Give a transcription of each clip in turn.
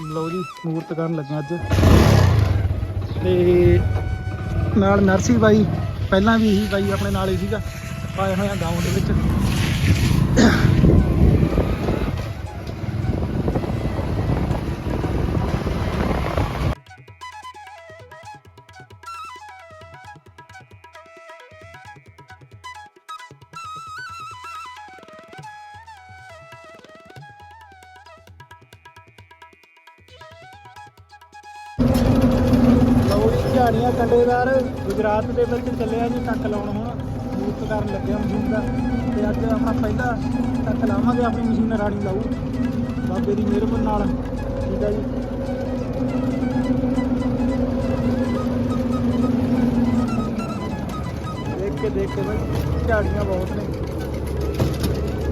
ਲਓ ਜੀ, ਮੂਰਤ ਕਰਨ ਲੱਗੇ ਅੱਜ। ਤੇ ਨਾਲ ਨਰਸੀ ਬਾਈ, ਪਹਿਲਾਂ ਵੀ ਇਹੀ ਬਾਈ ਆਪਣੇ ਨਾਲ ਹੀ ਸੀਗਾ, ਪਾਇਆ ਹੋਇਆ ਗਾਉਂ ਦੇ ਵਿੱਚ। ਲਓ ਕੰਡੇਦਾਰ। ਗੁਜਰਾਤ ਦੇ ਵਿੱਚ ਚੱਲਿਆ ਜੀ, ਟੱਕ ਲਾਉਣ ਹੁਣ। ਮੂਰਤ ਕਰਨ ਲੱਗਿਆ ਮਸ਼ੀਨ ਦਾ। ਤੇ ਅੱਜ ਆਪਾਂ ਪਹਿਲਾ ਟੱਕ ਲਾਵਾਂਗੇ, ਆਪਣੀ ਮਸ਼ੀਨ ਰਾਣੀ ਲਾਊ। ਬਾਬੇ ਦੀ ਮਿਹਰ ਨਾਲ। ਠੀਕ ਹੈ ਜੀ। ਦੇਖ ਕੇ ਦੇਖ ਕੇ ਬਈ ਝਾੜੀਆਂ ਬਹੁਤ ਨੇ।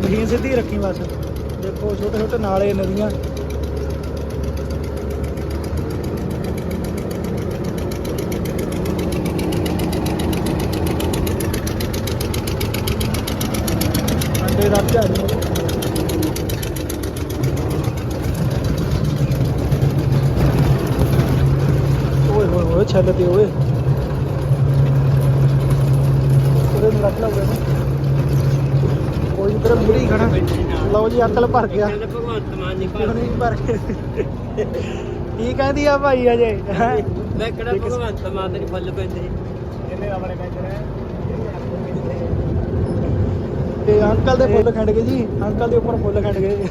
ਮਸ਼ੀਨ ਸਿੱਧੀ ਰੱਖੀ ਬਸ। ਦੇਖੋ ਛੋਟੇ ਛੋਟੇ ਨਾਲੇ, ਨਦੀਆਂ ਅੰਡੇ ਦਾ ਝਾੜੀਆਂ ਓਏ ਹੋਏ ਹੋਏ ਛੱਲ ਤੇ ਓਏ ਉਹਦੇ ਨੂੰ ਰੱਖ ਲਾ ਉਰੇ ਨੂੰ ਕੋਈ ਇਧਰ ਮੁੜੀ ਖੜਾ ਲਓ ਜੀ ਅਕਲ ਭਰ ਗਿਆ। ਕਹਿੰਦੇ ਭਗਵੰਤ ਮਾਨ ਨਹੀਂ ਕਿਉਂ ਨਹੀਂ ਭਰ ਕੇ ਕੀ ਕਹਿੰਦੀ ਆ ਭਾਈ ਅਜੇ? ਮੈਂ ਕਿਹੜਾ ਭਗਵੰਤ ਮਾਨ ਦੇ ਫੁੱਲ ਪੈਂਦੇ? ਕਿੰਨੇ ਆਪਣੇ ਨੇ? ਤੇ ਅੰਕਲ ਦੇ ਫੁੱਲ ਖੰਡ ਗਏ ਜੀ। ਅੰਕਲ ਦੇ ਉੱਪਰ ਫੁੱਲ ਖੰਡ ਗਏ।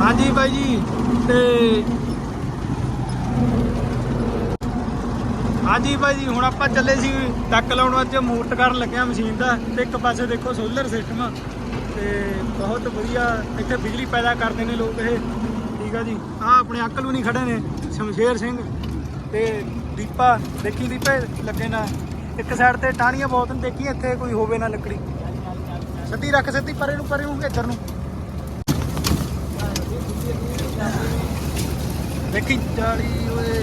ਹਾਂਜੀ ਬਾਈ ਜੀ ਤੇ ਹਾਂਜੀ ਬਾਈ ਜੀ, ਹੁਣ ਆਪਾਂ ਚੱਲੇ ਸੀ ਟੱਕ ਲਾਉਣ ਅੱਜ ਮੂਰਤ ਕਰਨ ਲੱਗਿਆ ਮਸ਼ੀਨ ਦਾ, ਤੇ ਇੱਕ ਪਾਸੇ ਦੇਖੋ ਸੋਲਰ ਸਿਸਟਮ ਤੇ ਬਹੁਤ ਵਧੀਆ ਇੱਥੇ ਬਿਜਲੀ ਪੈਦਾ ਕਰਦੇ ਨੇ ਲੋਕ ਇਹ। ਠੀਕ ਆ ਜੀ। ਆ ਆਪਣੇ ਅੰਕਲ ਵੀ ਨਹੀਂ ਖੜੇ ਨੇ, ਸ਼ਮਸ਼ੇਰ ਸਿੰਘ ਤੇ ਦੀਪਾ। ਦੇਖੀ ਦੀਪੇ, ਲੱਗੇ ਨਾ। ਇੱਕ ਸਾਈਡ ਤੇ ਟਾਹਣੀਆਂ ਬਹੁਤ ਨੇ, ਦੇਖੀ ਇੱਥੇ ਕੋਈ ਹੋਵੇ ਨਾ ਲੱਕੜੀ। ਸਿੱਧੀ ਰੱਖ, ਸਿੱਧੀ ਪਰੇ ਨੂੰ ਪਰੇ ਨੂੰ, ਇੱਧਰ ਨੂੰ। ਦੇਖੀ ਜਾਲੀ ਓਏ।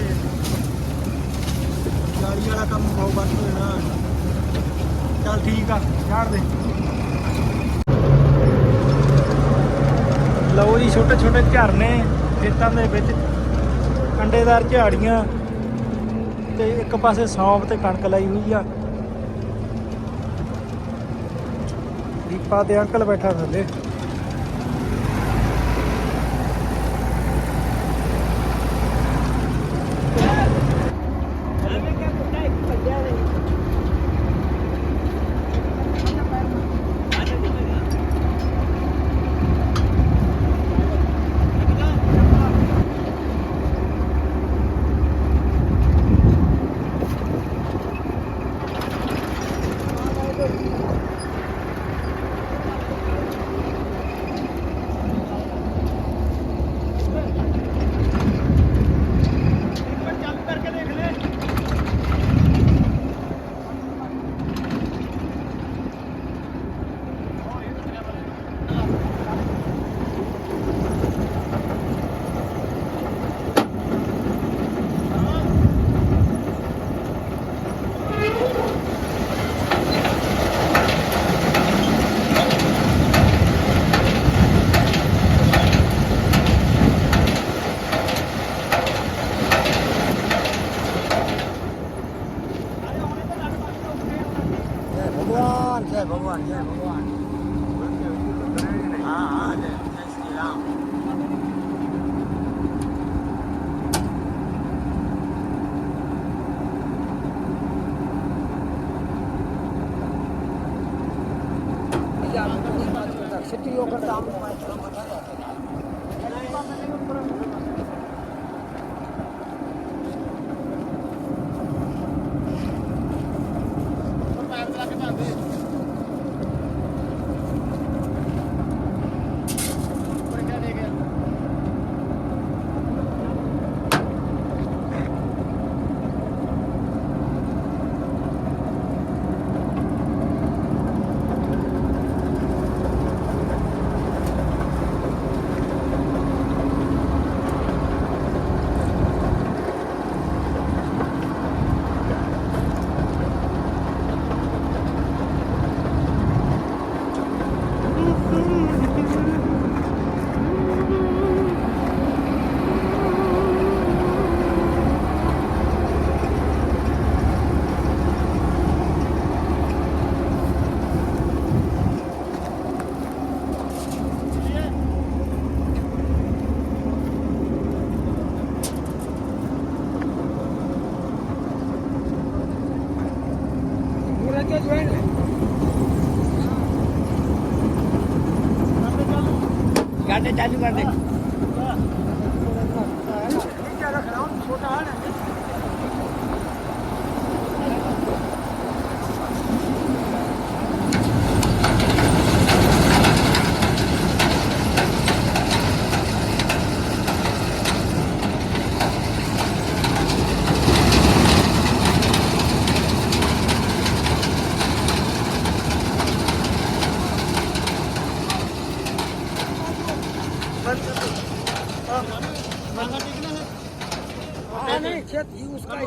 ਜਾਲੀ ਵਾਲਾ ਕੰਮ ਬਹੁਤ ਬੰਦ ਹੋ ਜਾਣਾ ਚੱਲ ਠੀਕ ਆ, ਛੱਡ ਦੇ। ਲਓ ਜੀ ਛੋਟੇ ਛੋਟੇ ਝਰਨੇ ਖੇਤਾਂ ਦੇ ਵਿੱਚ ਕੰਡੇਦਾਰ ਝਾੜੀਆਂ ਤੇ ਇੱਕ ਪਾਸੇ ਸੌਂਫ ਤੇ ਕਣਕ ਲਾਈ ਹੋਈ ਆ। ਦੀਪਾ ਤੇ ਅੰਕਲ ਬੈਠਾ ਥੱਲੇ। 在甭管，你在甭管。कार्तिक छोटा है ना खेत ही उसका ही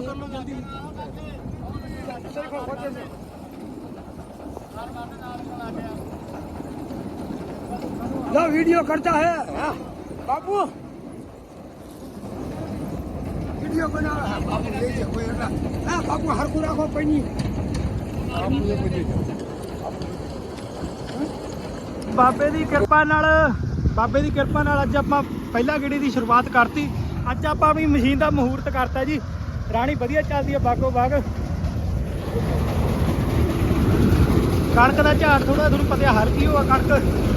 लो वीडियो करता है हाँ, बाबू वीडियो बना रहा है बाबू ले जाओ कोई हटा हाँ बाबू हर को रखो पनी बाबू ये को दे दो ਬਾਬੇ ਦੀ ਕਿਰਪਾ ਨਾਲ ਬਾਬੇ ਦੀ ਕਿਰਪਾ ਨਾਲ ਅੱਜ ਆਪਾਂ ਪਹਿਲਾ ਗੇੜੀ ਦੀ ਸ਼ੁਰੂਆਤ ਕਰਤੀ ਅੱਜ ਆਪਾਂ ਵੀ ਮਸ਼ੀਨ ਦਾ ਮਹੂਰਤ ਕਰਤਾ ਜੀ। ਰਾਣੀ ਵਧੀਆ ਚੱਲਦੀ ਹੈ ਬਾਗੋ ਬਾਗ। ਕਣਕ ਦਾ ਝਾੜ ਥੋੜਾ ਤੁਹਾਨੂੰ ਪਤਾ ਹਰ ਕੀ ਹੋਆ ਕਣਕ।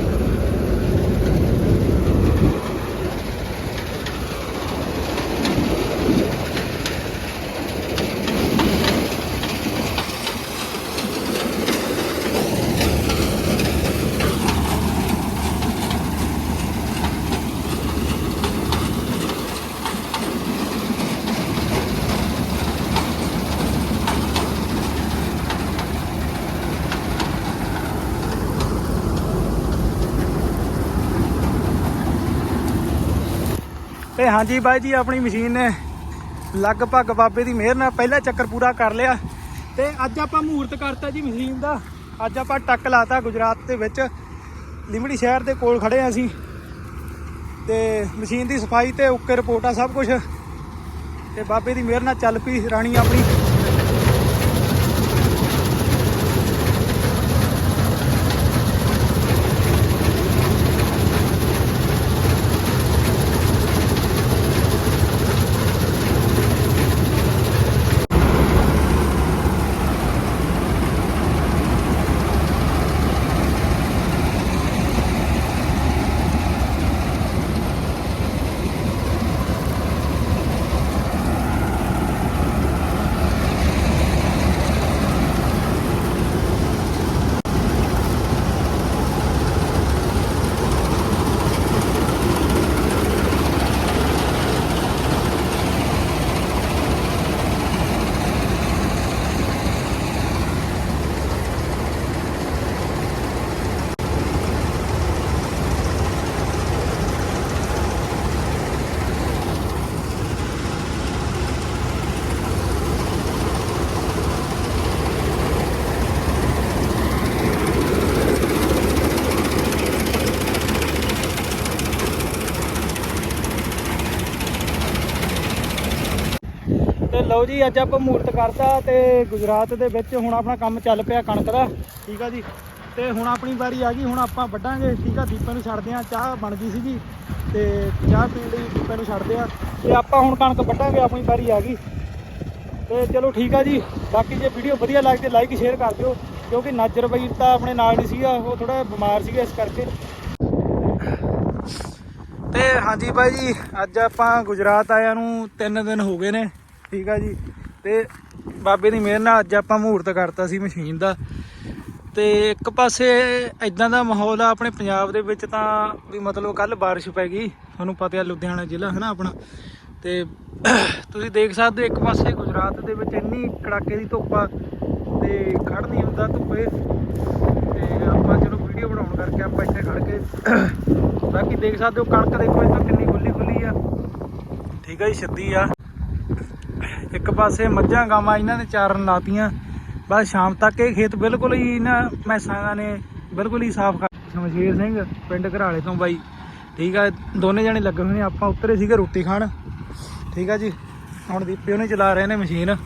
ਤੇ ਹਾਂਜੀ ਬਾਈ ਜੀ, ਆਪਣੀ ਮਸ਼ੀਨ ਨੇ ਲਗਭਗ ਬਾਬੇ ਦੀ ਮਿਹਰ ਨਾਲ ਪਹਿਲਾ ਚੱਕਰ ਪੂਰਾ ਕਰ ਲਿਆ। ਤੇ ਅੱਜ ਆਪਾਂ ਮਹੂਰਤ ਕਰਤਾ ਜੀ ਮਸ਼ੀਨ ਦਾ। ਅੱਜ ਆਪਾਂ ਟੱਕ ਲਾਤਾ ਗੁਜਰਾਤ ਦੇ ਵਿੱਚ। ਲਿਮੜੀ ਸ਼ਹਿਰ ਦੇ ਕੋਲ ਖੜੇ ਆ ਅਸੀਂ। ਤੇ ਮਸ਼ੀਨ ਦੀ ਸਫ਼ਾਈ ਤੇ ਓਕੇ ਰਿਪੋਰਟ ਆ ਸਭ ਕੁਝ ਤੇ ਬਾਬੇ ਦੀ ਮਿਹਰ ਨਾਲ ਚੱਲ ਪਈ ਰਾਣੀ ਆਪਣੀ। ਤੇ ਲਓ ਜੀ, ਅੱਜ ਆਪਾਂ ਮੂਰਤ ਕਰਤਾ ਤੇ ਗੁਜਰਾਤ ਦੇ ਵਿੱਚ ਹੁਣ ਆਪਣਾ ਕੰਮ ਚੱਲ ਪਿਆ ਕਣਕ ਦਾ। ਠੀਕ ਆ ਜੀ? ਤੇ ਹੁਣ ਆਪਣੀ ਵਾਰੀ ਆ ਗਈ, ਹੁਣ ਆਪਾਂ ਵੱਢਾਂਗੇ। ਠੀਕ ਆ, ਦੀਪੇ ਨੂੰ ਛੱਡਦੇ ਆ, ਚਾਹ ਬਣ ਗਈ ਸੀਗੀ। ਤੇ ਚਾਹ ਪੀਣ ਲਈ ਦੀਪੇ ਨੂੰ ਛੱਡਦੇ ਆ। ਤੇ ਆਪਾਂ ਹੁਣ ਕਣਕ ਵੱਢਾਂਗੇ, ਆਪਣੀ ਵਾਰੀ ਆ ਗਈ। ਤੇ ਚਲੋ ਠੀਕ ਆ ਜੀ। ਬਾਕੀ ਜੇ ਵੀਡੀਓ ਵਧੀਆ ਲੱਗਦੀ ਲਾਈਕ ਸ਼ੇਅਰ ਕਰ ਦਿਓ। ਕਿਉਂਕਿ ਨਾਜਰ ਬਾਈ ਤਾਂ ਆਪਣੇ ਨਾਲ ਨਹੀਂ ਸੀਗਾ, ਉਹ ਥੋੜਾ ਬਿਮਾਰ ਸੀਗਾ ਇਸ ਕਰਕੇ। ਤੇ ਹਾਂਜੀ ਭਾਈ ਜੀ, ਅੱਜ ਆਪਾਂ ਗੁਜਰਾਤ ਆਇਆ ਨੂੰ 3 ਦਿਨ ਹੋ ਗਏ ਨੇ। ਠੀਕ ਆ ਜੀ। ਤੇ ਬਾਬੇ ਦੀ ਮਿਹਰ ਨਾਲ ਅੱਜ ਆਪਾਂ ਮਹੂਰਤ ਕਰਤਾ ਸੀ ਮਸ਼ੀਨ ਦਾ। ਤੇ ਇੱਕ ਪਾਸੇ ਇਦਾਂ ਦਾ ਮਾਹੌਲ ਆ ਆਪਣੇ ਪੰਜਾਬ ਦੇ ਵਿੱਚ ਤਾਂ ਵੀ ਮਤਲਬ ਕੱਲ ਬਾਰਿਸ਼ ਪੈ ਗਈ। ਤੁਹਾਨੂੰ ਪਤਾ ਹੈ ਲੁਧਿਆਣਾ ਜ਼ਿਲ੍ਹਾ, ਹੈ ਨਾ ਆਪਣਾ। ਤੇ ਤੁਸੀਂ ਦੇਖ ਸਕਦੇ ਹੋ ਇੱਕ ਪਾਸੇ ਗੁਜਰਾਤ ਦੇ ਵਿੱਚ ਇੰਨੀ ਕੜਾਕੇ ਦੀ ਧੁੱਪ ਆ ਤੇ ਖੜ ਨਹੀਂ ਹੁੰਦਾ ਧੁੱਪੇ। ਤੇ ਆਪਾਂ ਚਲੋ ਵੀਡੀਓ ਬਣਾਉਣ ਕਰਕੇ ਆਪਾਂ ਇੱਥੇ ਖੜ ਕੇ ਬਾਕੀ ਦੇਖ ਸਕਦੇ ਹੋ ਕਣਕ ਦੇਖੋ ਇੱਥੋਂ ਕਿੰਨੀ ਖੁੱਲੀ ਖੁੱਲੀ ਆ। ਠੀਕ ਆ ਜੀ, ਸਿੱਧੀ ਆ। ਇੱਕ ਪਾਸੇ ਮੱਝਾਂ ਗਾਵਾਂ ਇਹਨਾਂ ਨੇ ਚਾਰਨ ਲਾਤੀਆਂ। ਬਸ ਸ਼ਾਮ ਤੱਕ ਇਹ ਖੇਤ ਬਿਲਕੁਲ ਹੀ ਨਾ ਮੈਸਾਂ ਨੇ, ਬਿਲਕੁਲ ਹੀ ਸਾਫ਼ ਕਰ ਸ਼ਮਸ਼ੀਰ ਸਿੰਘ, ਪਿੰਡ ਘਰਾਲੇ ਤੋਂ ਬਾਈ। ਠੀਕ ਆ, ਦੋਨੇ ਜਣੇ ਲੱਗੇ ਹੋਏ ਨੇ, ਆਪਾਂ ਉੱਤਰੇ ਸੀਗੇ ਰੋਟੀ ਖਾਣ। ਠੀਕ ਆ ਜੀ, ਹੁਣ ਦੀਪੇ ਉਹਨੇ ਚਲਾ ਰਹੇ ਨੇ ਮਸ਼ੀਨ।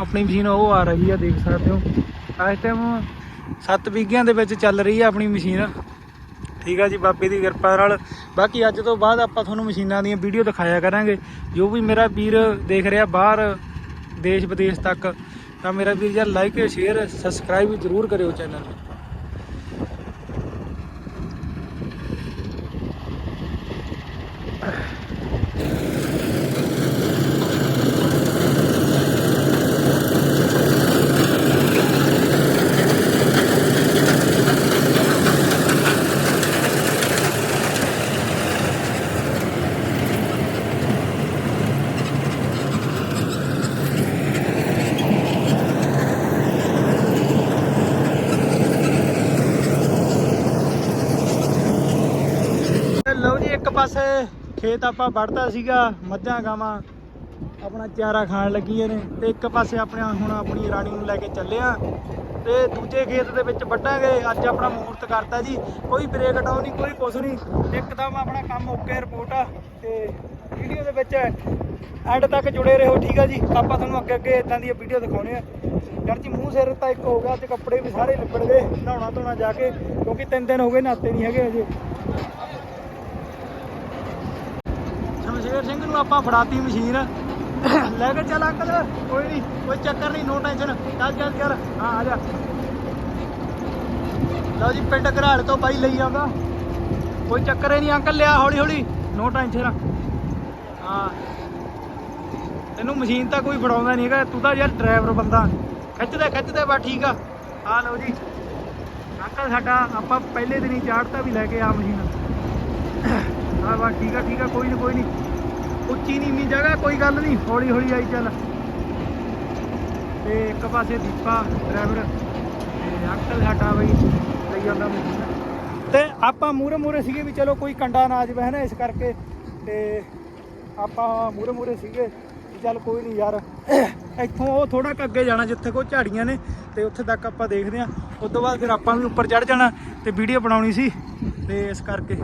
ਆਪਣੀ ਮਸ਼ੀਨ ਉਹ ਆ ਰਹੀ ਆ, ਦੇਖ ਸਕਦੇ ਹੋ। ਇਸ ਟਾਈਮ 7 ਵਿਗਿਆਂ ਦੇ ਵਿੱਚ ਚੱਲ ਰਹੀ ਆ ਆਪਣੀ ਮਸ਼ੀਨ। ਠੀਕ ਆ ਜੀ, ਬਾਬੇ ਦੀ ਕਿਰਪਾ ਨਾਲ ਬਾਕੀ ਅੱਜ ਤੋਂ ਬਾਅਦ ਆਪਾਂ ਤੁਹਾਨੂੰ ਮਸ਼ੀਨਾਂ ਦੀਆਂ ਵੀਡੀਓ ਦਿਖਾਇਆ ਕਰਾਂਗੇ। ਜੋ ਵੀ ਮੇਰਾ ਵੀਰ ਦੇਖ ਰਿਹਾ ਬਾਹਰ ਦੇਸ਼ ਵਿਦੇਸ਼ ਤੱਕ, ਤਾਂ ਮੇਰਾ ਵੀਰ ਯਾਰ ਲਾਈਕ ਸ਼ੇਅਰ ਸਬਸਕ੍ਰਾਈਬ ਜ਼ਰੂਰ ਕਰਿਓ ਚੈਨਲ ਨੂੰ ਲਓ ਜੀ ਇੱਕ ਪਾਸੇ ਖੇਤ ਆਪਾਂ ਵੜਦਾ ਸੀਗਾ, ਮੱਝਾਂ ਗਾਵਾਂ, ਆਪਣਾ ਚਾਰਾ ਖਾਣ ਲੱਗੀਆਂ ਨੇ ਤੇ ਇੱਕ ਪਾਸੇ ਆਪਣੇ ਹੁਣ ਆਪਣੀ ਰਾਣੀ ਨੂੰ ਲੈ ਕੇ ਚੱਲਿਆ ਆ ਤੇ ਦੂਜੇ ਖੇਤ ਦੇ ਵਿੱਚ ਵੱਢਾਂਗੇ, ਅੱਜ ਆਪਣਾ ਮਹੂਰਤ ਕਰਤਾ ਜੀ, ਕੋਈ ਬ੍ਰੇਕ ਡਾਊਨ ਨਹੀਂ, ਕੋਈ ਕੁਛ ਨਹੀਂ, ਇੱਕਦਮ ਆਪਣਾ ਕੰਮ ਓਕੇ ਰਿਪੋਰਟ ਆ ਤੇ ਵੀਡੀਓ ਦੇ ਵਿੱਚ ਐਂਡ ਤੱਕ ਜੁੜੇ ਰਹੋ, ਠੀਕ ਆ ਜੀ, ਆਪਾਂ ਤੁਹਾਨੂੰ ਅੱਗੇ ਅੱਗੇ ਇਦਾਂ ਦੀਆਂ ਵੀਡੀਓ ਦਿਖਾਉਣੇ ਆ। ਯਾਰ ਜੀ ਮੂੰਹ ਸਿਰ ਤਾਂ ਇੱਕ ਹੋ ਗਿਆ ਤੇ ਕੱਪੜੇ ਵੀ ਸਾਰੇ ਲਿਪੜ ਗਏ, ਨਹਾਉਣਾ ਧੋਣਾ ਜਾ ਕੇ, ਕਿਉਂਕਿ ਤਿੰਨ ਦਿਨ ਹੋ ਗਏ ਨਾਤੇ ਨਹੀਂ ਹੈਗੇ ਅਜੇ। ਸ਼ਮਸ਼ੇਰ ਸਿੰਘ ਨੂੰ ਆਪਾਂ ਫੜਾਤੀ ਮਸ਼ੀਨ। ਲੈ ਕੇ ਚੱਲ ਅੰਕਲ, ਕੋਈ ਨਹੀਂ ਕੋਈ ਚੱਕਰ ਨਹੀਂ ਨੋ ਟੈਨਸ਼ਨ ਚੱਲ ਚੱਲ ਚੱਲ। ਹਾਂ, ਆ ਜਾ। ਲਓ ਜੀ, ਪਿੰਡ ਘਰਾੜ ਤੋਂ ਬਾਈ ਲਈ ਆਉਂਦਾ। ਕੋਈ ਚੱਕਰ ਹੀ ਨਹੀਂ ਅੰਕਲ, ਲਿਆ ਹੌਲੀ ਹੌਲੀ ਨੋ ਟੈਨਸ਼ਨ ਹਾਂ। ਤੈਨੂੰ ਮਸ਼ੀਨ ਤਾਂ ਕੋਈ ਫੜਾਉਂਦਾ ਨਹੀਂ ਹੈਗਾ। ਤੂੰ ਤਾਂ ਯਾਰ ਡਰਾਈਵਰ ਬੰਦਾ। ਖਿੱਚਦੇ ਖਿੱਚਦੇ ਬਾ ਠੀਕ ਆ। ਆ ਲਓ ਜੀ। ਅੰਕਲ, ਸਾਡਾ ਆਪਾਂ ਪਹਿਲੇ ਦਿਨ ਹੀ ਚਾੜਤਾ ਵੀ ਲੈ ਕੇ ਆ ਮਸ਼ੀਨ। ਹਾਂ ਬਾ ਠੀਕ ਆ ਠੀਕ ਆ, ਕੋਈ ਨਹੀਂ ਕੋਈ ਨਹੀਂ ਉੱਚੀ ਨੀਵੀਂ ਜਗ੍ਹਾ, ਕੋਈ ਗੱਲ ਨਹੀਂ ਹੌਲੀ ਹੌਲੀ ਆਈ ਚੱਲ। ਤੇ ਇੱਕ ਪਾਸੇ ਦੀਪਾ ਡਰਾਈਵਰ ਤੇ ਅੰਕਲ ਸਾਡਾ ਬਈ, ਲਈ ਜਾਂਦਾ ਮਸ਼ੀਨ ਤੇ ਆਪਾਂ ਮੂਰੇ ਮੂਰੇ ਸੀਗੇ ਵੀ ਚਲੋ ਕੋਈ ਕੰਡਾ ਨਾ ਆ ਹੈ ਹਨਾ, ਇਸ ਕਰਕੇ। ਤੇ ਆਪਾਂ ਮੂਰੇ ਮੂਰੇ ਸੀਗੇ ਚੱਲ ਕੋਈ ਨਹੀਂ ਯਾਰ, ਇੱਥੋਂ ਉਹ ਥੋੜਾ ਕੁ ਅੱਗੇ ਜਾਣਾ ਜਿੱਥੇ ਕੋ ਝਾੜੀਆਂ ਨੇ, ਤੇ ਉੱਥੇ ਤੱਕ ਆਪਾਂ ਦੇਖਦੇ ਆਂ ਉਸ ਤੋਂ ਬਾਅਦ ਫਿਰ ਆਪਾਂ ਵੀ ਉੱਪਰ ਚੜ ਜਾਣਾ ਤੇ ਵੀਡੀਓ ਬਣਾਉਣੀ ਸੀ। ਤੇ ਇਸ ਕਰਕੇ